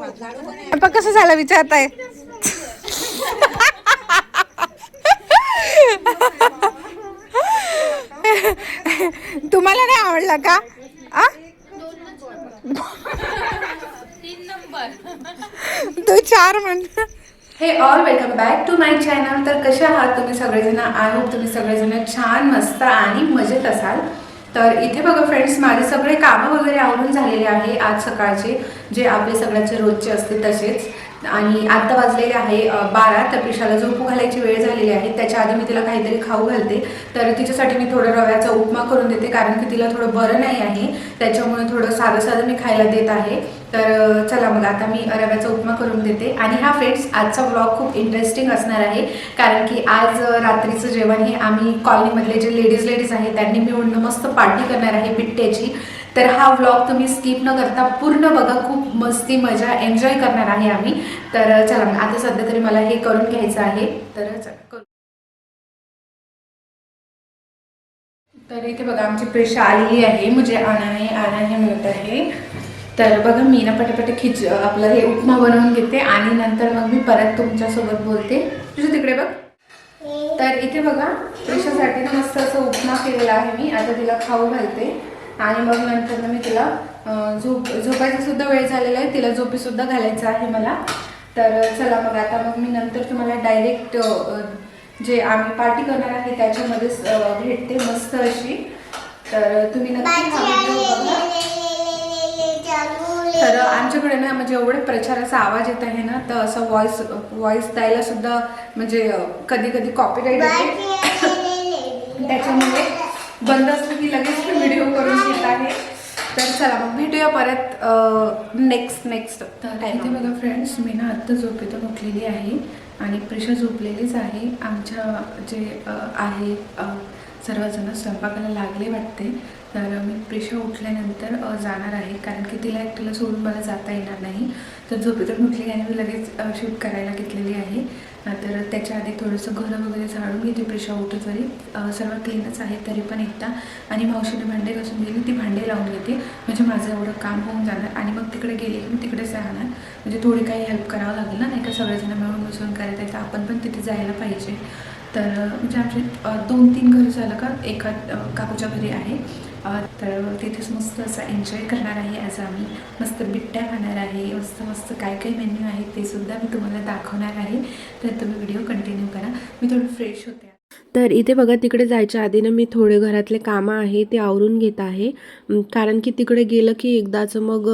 स्वयंपाक कसं झाला विचारताय? तुम्हाला नाही आवडला का? आ? तू चार म्हण. हे all welcome back to my channel तर कसे आहात तुम्ही सगळेजण? आय होप तुम्ही सगळेजण छान मस्त आणि मजेत असाल. तर इथे बघा फ्रेंड्स माझे सगळे कामं वगैरे आवरून झालेले आहे आज सकाळचे जे आपले सगळ्याचे रोजचे असते तसेच. आणि आत्ता वाजलेले आहे बारा तर पिशाला झोपू घालायची वेळ झालेली आहे. त्याच्या आधी मी तिला काहीतरी खाऊ घालते. तर तिच्यासाठी मी थोडं रव्याचा उपमा करून देते कारण की तिला थोडं बरं नाही आहे. त्याच्यामुळे थोडं साधं साधं मी खायला देत आहे. तर चला मग आता मी रव्याचा उपमा करून देते. आणि हा फ्रेंड्स आजचा ब्लॉग खूप इंटरेस्टिंग असणार आहे. कारण की आज रात्रीचं जेवण हे आम्ही कॉलनीमधले जे लेडीज लेडीज आहेत त्यांनी मिळून मस्त पार्टी करणार आहे बिट्ट्याची तर हा व्लॉग तुम्ही स्किप न करता पूर्ण बघा. खूप मस्ती मजा एन्जॉय करणार आहे आम्ही. तर चला मग आता सध्या तरी मला हे करून घ्यायचं आहे. तर चला करू. तर इथे बघा आमची प्रेशा आलेली आहे. म्हणजे आणाने आणाने मिळत आहे. तर बघा मी ना पटापट खिच आपलं हे उपमा बनवून घेते आणि नंतर मग मी परत तुमच्यासोबत बोलते. तुझं तिकडे बघ. तर इथे बघा प्रेशासाठी ना मस्त असं उपमा केलेला आहे मी. आता तिला खाऊ घालते. आणि मग नंतर ना मी तिला झोप झोपायचा सुद्धा वेळ झालेला आहे. तिला झोपी सुद्धा घालायचं आहे मला. तर चला मग आता मग मी नंतर तुम्हाला डायरेक्ट जे आम्ही पार्टी करणार आहे त्याच्यामध्येच भेटते मस्त अशी. तर तुम्ही नक्की तर आमच्याकडे ना म्हणजे एवढे प्रचाराचा आवाज येत आहे ना तर असं व्हॉइस व्हॉइस द्यायला सुद्धा म्हणजे कधी कधी कॉपीराईट येते. त्याच्यामुळे बंद असलं की लगेच व्हिडिओ करून घेत आहे. तर चला मग भेटूया परत नेक्स्ट नेक्स्ट तर इथे बघा फ्रेंड्स मी ना आत्ता झोपेतून उठलेली आहे आणि प्रेशा झोपलेलीच आहे. आमच्या जे आहे सर्वजण स्वयंपाकाला लागले वाटते. तर मी प्रेशा उठल्यानंतर जाणार आहे. कारण की तिला एकटीला सोडून मला जाता येणार नाही. तर झोपेतून उठली आणि मी लगेच शूट करायला घेतलेली आहे. तर त्याच्या आधी थोडंसं घरं वगैरे झाडून घेते प्रेशा उठत वरी सर्व क्लीनच आहे तरी पण एकदा आणि मावशीने भांडे घासून गेली ती भांडे लावून घेते. म्हणजे माझं एवढं काम होऊन जाणार. आणि मग तिकडे गेले की मी तिकडेच राहणार. म्हणजे थोडी काही हेल्प करावं लागेल ना? नाही का सगळेजण मिळून मिसळून करायचं आहे. तर आपण पण तिथे जायला पाहिजे. तर म्हणजे आमचे दोन तीन घर झालं का एका काकूच्या घरी आहे. तर तिथेच मस्त असं एन्जॉय करणार आहे आज आम्ही. मस्त बिट्ट्या खाणार आहे मस्त मस्त काय काय मेन्यू आहे ते सुद्धा मी तुम्हाला दाखवणार आहे. तर तुम्ही व्हिडिओ कंटिन्यू करा. मी थोडं फ्रेश होते. तर इथे बघा तिकडे जायच्या आधी ना मी थोडे घरातले कामं आहे ते आवरून घेत आहे. कारण की तिकडे गेलं की एकदाच मग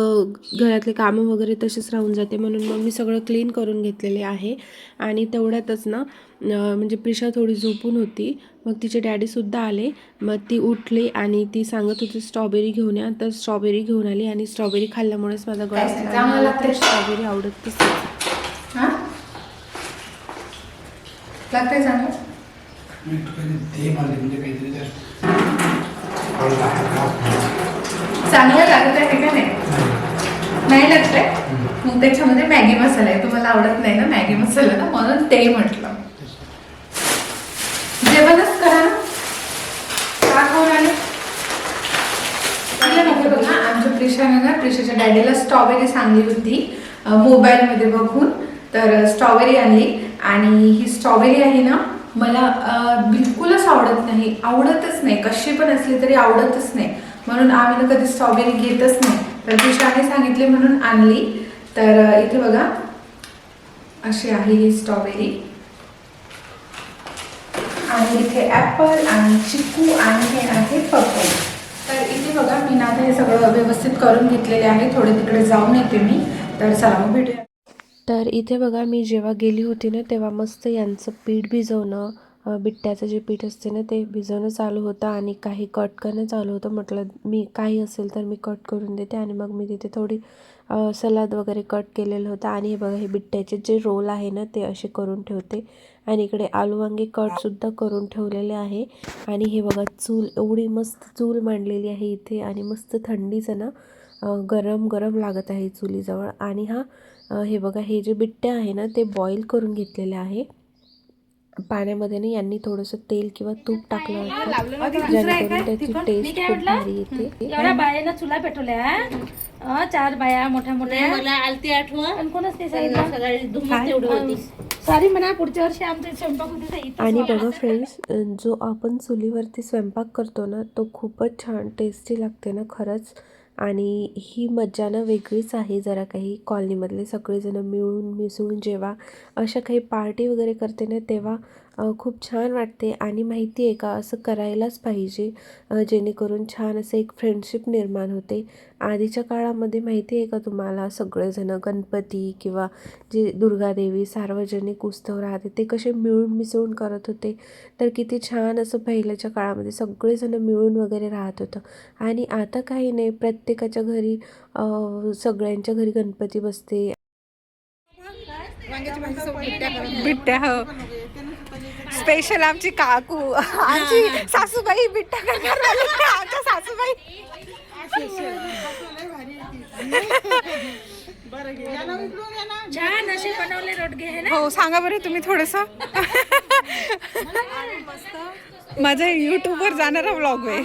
घरातले कामं वगैरे तसेच राहून जाते. म्हणून मग मी सगळं क्लीन करून घेतलेले आहे. आणि तेवढ्यातच ना म्हणजे प्रिशा थोडी झोपून होती. मग तिचे डॅडीसुद्धा आले. मग ती उठली आणि ती सांगत होती स्ट्रॉबेरी घेऊन या. तर स्ट्रॉबेरी घेऊन आली आणि स्ट्रॉबेरी खाल्ल्यामुळेच माझा गळा स्ट्रॉबेरी आवडतच नाही. चांगलं मी कधी ते मारले म्हणजे काहीतरी. चांगलं लागत आहे का नाही? नाही. लागत आहे? मग त्याच्यामध्ये मॅगी मसाला आहे. तुम्हाला आवडत नाही ना मॅगी मसाला? ना म्हणून ते म्हटलं. जेवणच करा ना. का खाऊन आले आले नको बघा. आमच्या प्रिशाने ना प्रिशाच्या डॅडीला स्ट्रॉबेरी सांगली होती. मोबाईलमध्ये बघून. तर स्ट्रॉबेरी आणली. आणि ही स्ट्रॉबेरी आहे ना मला बिलकुलच आवडत नाही. आवडतच नाही. कशी पण असली तरी आवडतच नाही. म्हणून आम्ही ना कधी स्ट्रॉबेरी घेतच नाही. तर सांगितले म्हणून आणली. तर इथे बघा. अशी आहे ही स्ट्रॉबेरी आणि इथे ॲपल आणि चिकू आणि हे आहे पपई तर इथे बघा मी ना हे सगळं व्यवस्थित करून घेतलेले आहे. थोडे तिकडे जाऊन येते मी. तर चला मग भेटूया. तर इथे बघा मी जेव्हा गेली होती ना तेव्हा मस्त यांचं पीठ भिजवणं बिट्ट्याचं जे पीठ असते ना ते भिजवणं चालू होतं आणि काही कट करणं चालू होतं. म्हटलं मी काही असेल तर मी कट करून देते. आणि मग मी तिथे थोडी सलाद वगैरे कट केलेलं होतं. आणि हे बघा हे बिट्ट्याचे जे रोल आहे ना ते असे करून ठेवते. आणि इकडे आलू वांगे कटसुद्धा करून ठेवलेले आहे. आणि हे बघा चूल एवढी मस्त चूल मांडलेली आहे इथे. आणि मस्त थंडीचं ना गरम गरम लागत आहे चुलीजवळ. आणि हा हे बघा हे जे बिट्ट्या आहे ना ते बॉईल करून घेतलेले आहे. पाण्यामध्ये ना यांनी थोडंसं तेल किंवा तूप टाकलं होतं. जेणेकरून त्याची टेस्ट खूप भारी येते. एवढ्या चुला पेटवल्या अं, चार बाया मोठ्या मोठ्या. मला आलती आठवण. कोणच ते सांगितलं. सॉरी म्हणा पुढच्या वर्षी आमचे स्वयंपाक आणि. बघा फ्रेंड्स जो आपण चुलीवरती स्वयंपाक करतो ना तो खूपच छान टेस्टी लागते ना खरंच. आणि ही मज्जा ना वेगळीच आहे जरा काही कॉलनीमधले सगळेजणं मिळून मिसळून जेव्हा अशा काही पार्टी वगैरे करते ना तेव्हा खूप छान वाटते आणि माहिती आहे का असं करायलाच पाहिजे जेणेकरून छान असं एक फ्रेंडशिप निर्माण होते. आधीच्या काळामध्ये माहिती आहे का तुम्हाला सगळेजणं गणपती किंवा जे दुर्गादेवी सार्वजनिक उत्सव राहते ते कसे मिळून मिसळून करत होते. तर किती छान असं पहिल्याच्या काळामध्ये सगळेजण मिळून वगैरे राहत होतं. आणि आता काही नाही प्रत्येकाच्या घरी सगळ्यांच्या घरी गणपती बसते. बिट्ट्या हो. स्पेशल आमची काकू आमची सासूबाई बिट्ट्या करणार. आमच्या सासूबाई. छान असे बनवले रोडगे हो सांगा बरं तुम्ही थोडस. माझा युट्यूब वर जाणारा ब्लॉग आहे.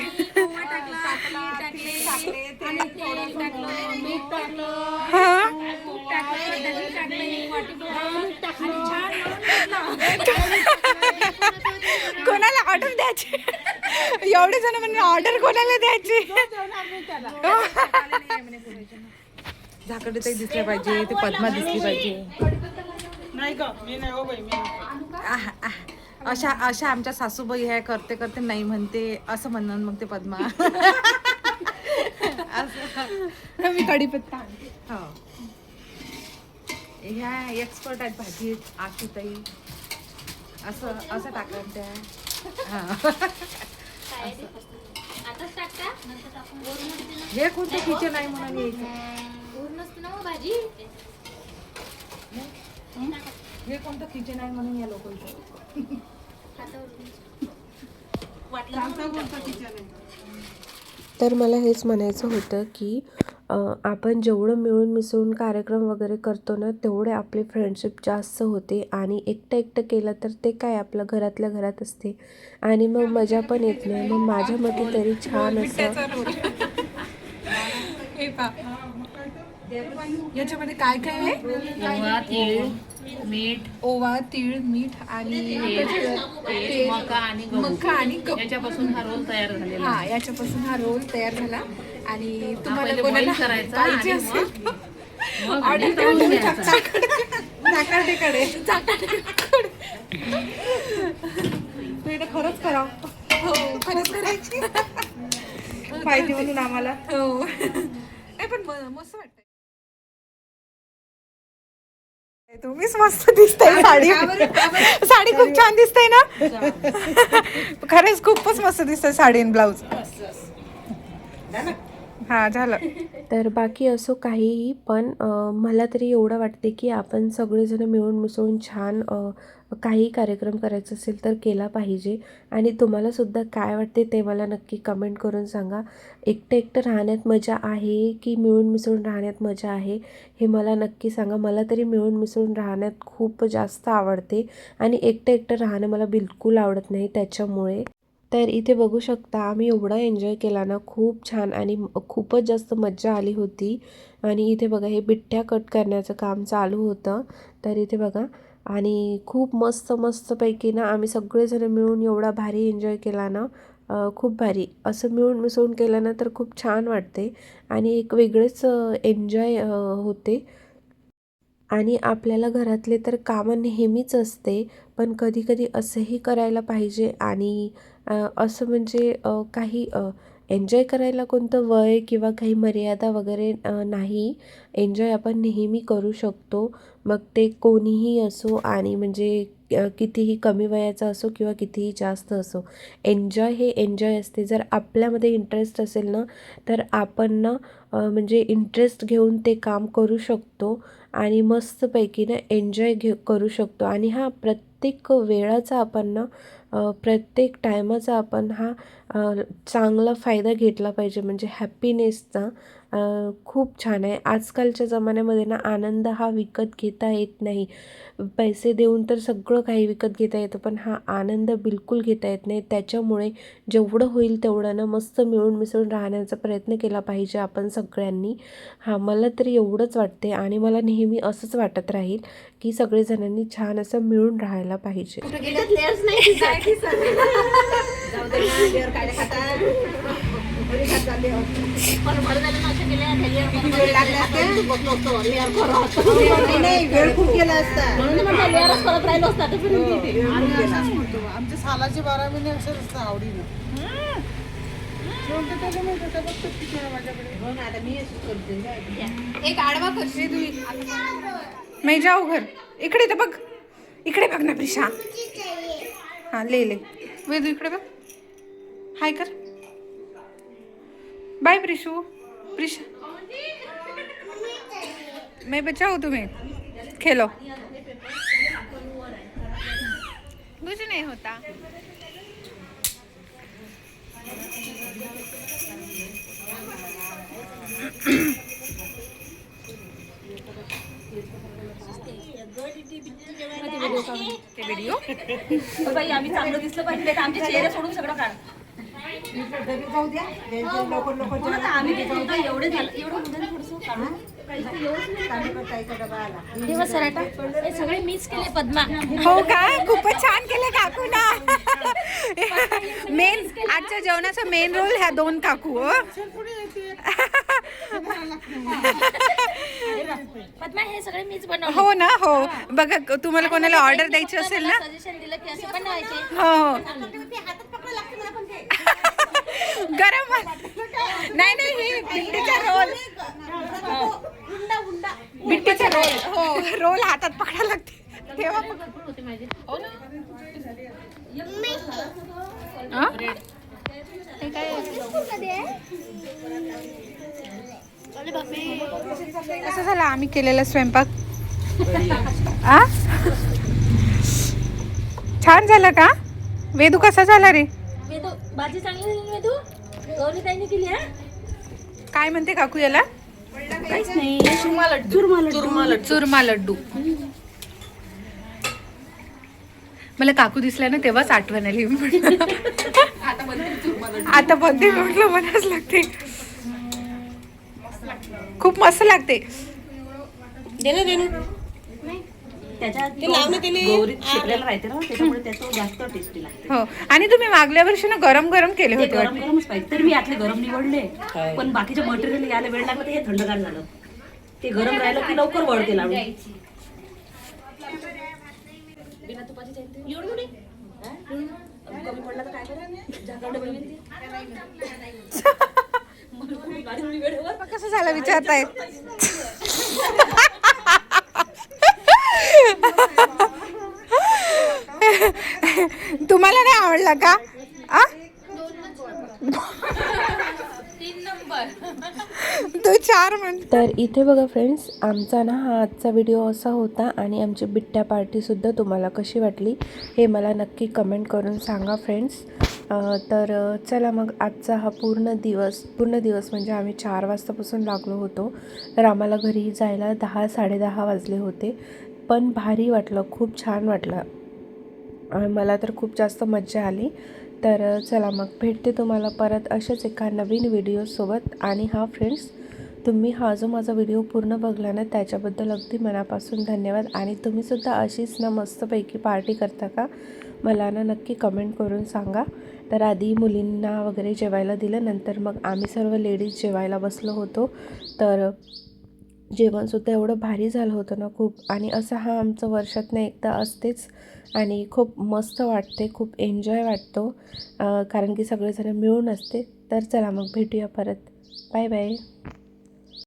हा? कोणाला ऑर्डर द्यायची? एवढे जण म्हणजे ऑर्डर कोणाला द्यायची? झाकडे ते दिसले पाहिजे ते पद्मा दिसली पाहिजे. आह, आह. अशा अशा आमच्या सासूबाई ह्या करते करते नाही म्हणते असं म्हणणार मग ते पद्मा. मी कढीपत्ता हो. ह्या एक्सपर्ट आहेत भाजीत आखीताई असं असं टाकलं त्या हा. टाकता. हे कोणतं किचन आहे म्हणून मग भाजी? हे कोणतं किचन आहे म्हणून या लोकांचं? तर मला हेच म्हणायचं होतं की आपण जेवढं मिळून मिसळून कार्यक्रम वगैरे करतो ना तेवढे आपली फ्रेंडशिप जास्त होते आणि एकटं एकटं केलं तर ते काय आपलं घरातल्या घरात असते. आणि मग मजा पण येत नाही. मग माझ्या मते तरी छान असं. हे पा याच्यामध्ये काय काय आहे? मीठ ओवा तीळ मीठ आणि मका आणि मका आणि गहू. याच्यापासून हा रोल तयार झालेला हा याच्यापासून हा रोल तयार झाला. आणि तुम्हाला पहिले कोणाला boil करायचा पाहिजे आणि असेल मग ऑर्डर तू इथं खरंच करा. हो. खरंच करायची. पाहिजे म्हणून आम्हाला. हो. नाही पण म- मस्त वाटतंय. तुम्हीच मस्त दिसताय साडी. साडी खूप छान दिसते ना? खरंच खूपच मस्त दिसतंय साडी आणि ब्लाऊज. हा झालं. तर बाकी असो काहीही पण मला तरी एवढं वाटते की आपण सगळेजण मिळून मिसळून छान काही कार्यक्रम करायचा असेल तर केला पाहिजे. आणि तुम्हालासुद्धा काय वाटते ते मला नक्की कमेंट करून सांगा. एकटं एकटं राहण्यात मजा आहे की मिळून मिसळून राहण्यात मजा आहे हे मला नक्की सांगा. मला तरी मिळून मिसळून राहण्यात खूप जास्त आवडते. आणि एकटं एकटं राहणं मला बिलकुल आवडत नाही त्याच्यामुळे. तर इथे बघू शकता आम्ही एवढा एन्जॉय केला ना खूप छान आणि खूपच जास्त मज्जा आली होती. आणि इथे बघा हे बिठ्ठ्या कट करण्याचं काम चालू होतं. तर इथे बघा आणि खूप मस्त मस्तपैकी ना आम्ही सगळेजण मिळून एवढा भारी एन्जॉय केला ना खूप भारी. असं मिळून मिसळून केलं ना तर खूप छान वाटते. आणि एक वेगळेच एन्जॉय होते. आणि आपल्याला घरातले तर कामं नेहमीच असते पण कधीकधी असंही करायला पाहिजे आणि असं म्हणजे काही एन्जॉय करायला कोणतं वय किंवा काही मर्यादा वगैरे नाही. एन्जॉय आपण नेहमी करू शकतो. मग ते कोणीही असो आणि म्हणजे कितीही कमी वयाचा असो किंवा कितीही जास्त असो एन्जॉय हे एन्जॉय असते. जर आपल्यामध्ये इंटरेस्ट असेल ना तर आपण ना म्हणजे इंटरेस्ट घेऊन ते काम करू शकतो आणि मस्तपैकी ना एन्जॉय घे करू शकतो. आणि हा प्रत्येक वेळाचा आपण ना प्रत्येक टायमाचा आपण हा चांगला फायदा घेतला पाहिजे. म्हणजे हॅपीनेसचा खूप छान आहे. आजकालच्या जमान्यामध्ये ना आनंद हा विकत घेता येत नाही. पैसे देऊन तर सगळं काही विकत घेता येतं पण हा आनंद बिलकुल घेता येत नाही. त्याच्यामुळे जेवढं होईल तेवढं ना मस्त मिळून मिसळून राहण्याचा प्रयत्न केला पाहिजे आपण सगळ्यांनी. हां मला तरी एवढंच वाटते आणि मला नेहमी असंच वाटत राहील की सगळेजणांनी छान असं मिळून राहायला पाहिजे. आमचे सालाचे बारा महिने असेच असतात आवडीने. एक आडवा करशील मी जाऊ घर. इकडे तर बघ. इकडे बघ ना प्रिशा. हा ले ले. वेदू इकडे बघ. हाय कर. बाय प्रिशू. प्रिशा मैं बचाओ तुम्हें. खेलो. कुछ नहीं होता. ते व्हिडिओ बाई आम्ही चांगलं दिसलं पाहिजे. आमचे चेहरे सोडून सगळं काढ. हो एवढे झालं एवढं सराटा. हे सगळे मिस केले पद्मा. हो का? खूपच छान केलं काकू ना. मेन आजच्या जेवणाचा मेन रोल ह्या दोन काकू हो. पद्मा हे सगळे मीच बनवले. हो ना हो. बघा तुम्हाला कोणाला ऑर्डर द्यायची असेल ना. सजेशन दिलं की असे बनवायचे. हो. गरम नाही नाही ही बिट्टीचा रोल. बिट्टीचा रोल. हो रोल हातात पकडायला लागते. तेव्हा हो ना? हा? काय? कसं झालं आम्ही केलेला स्वयंपाक. आ? छान झालं का? वेदू कसा झाला रे? भाजी चांगली झाली गौरी ताईने केली हा? काय म्हणते काकू याला? काहीच नाही चुरमा लड्डू. चुरमा लड्डू. चुरमा लड्डू. मला काकू दिसल्या ना तेव्हाच आठवण आली आता बनते म्हटलं मलाच लागते. खूप मस्त लागते. त्याच्यात गौरी शिकलेलं राहते ना त्याच्यामुळे त्याचं जास्त टेस्टी लागते. हो. आणि तुम्ही मागल्या वर्षी ना गरम गरम केले ते होते गरम वाटतं. गरमच पाहिजे. तरी मी यातले गरम निवडले. पण बाकीचे मटेरियल यायला वेळ लागला तर हे थंडगार झालं. ते गरम राहिलं की लवकर वळते लाडू कमी पडला तर काय करा झाकण बनवेल ते. कसं झालं विचारतायत? तुम्हाला नाही आवडला का? आ? तू चार म्हण तर इथे बघा फ्रेंड्स आमचा ना हा आजचा व्हिडिओ असा होता आणि आमची बिट्ट्या पार्टीसुद्धा तुम्हाला कशी वाटली हे मला नक्की कमेंट करून सांगा फ्रेंड्स तर चला मग आजचा हा पूर्ण दिवस पूर्ण दिवस म्हणजे आम्ही चार वाजतापासून लागलो होतो. तर आम्हाला घरी जायला दहा साडेदहा वाजले होते. पण भारी वाटलं खूप छान वाटलं. मला तर खूप जास्त मज्जा आली. तर चला मग भेटते तुम्हाला परत अशाच एका नवीन व्हिडिओसोबत आणि हा फ्रेंड्स तुम्ही हा जो माझा व्हिडिओ पूर्ण बघला ना त्याच्याबद्दल अगदी मनापासून धन्यवाद. आणि तुम्हीसुद्धा अशीच ना मस्तपैकी पार्टी करता का? मला ना नक्की कमेंट करून सांगा. तर आधी मुलींना वगैरे जेवायला दिलं. नंतर मग आम्ही सर्व लेडीज जेवायला बसलो होतो. तर जेवणसुद्धा एवढं भारी झालं होतं ना खूप. आणि असं हा आमचं वर्षातनं एकदा असतेच. आणि खूप मस्त वाटते खूप एन्जॉय वाटतो. कारण की सगळेजण मिळून असते. तर चला मग भेटूया परत. Bye bye.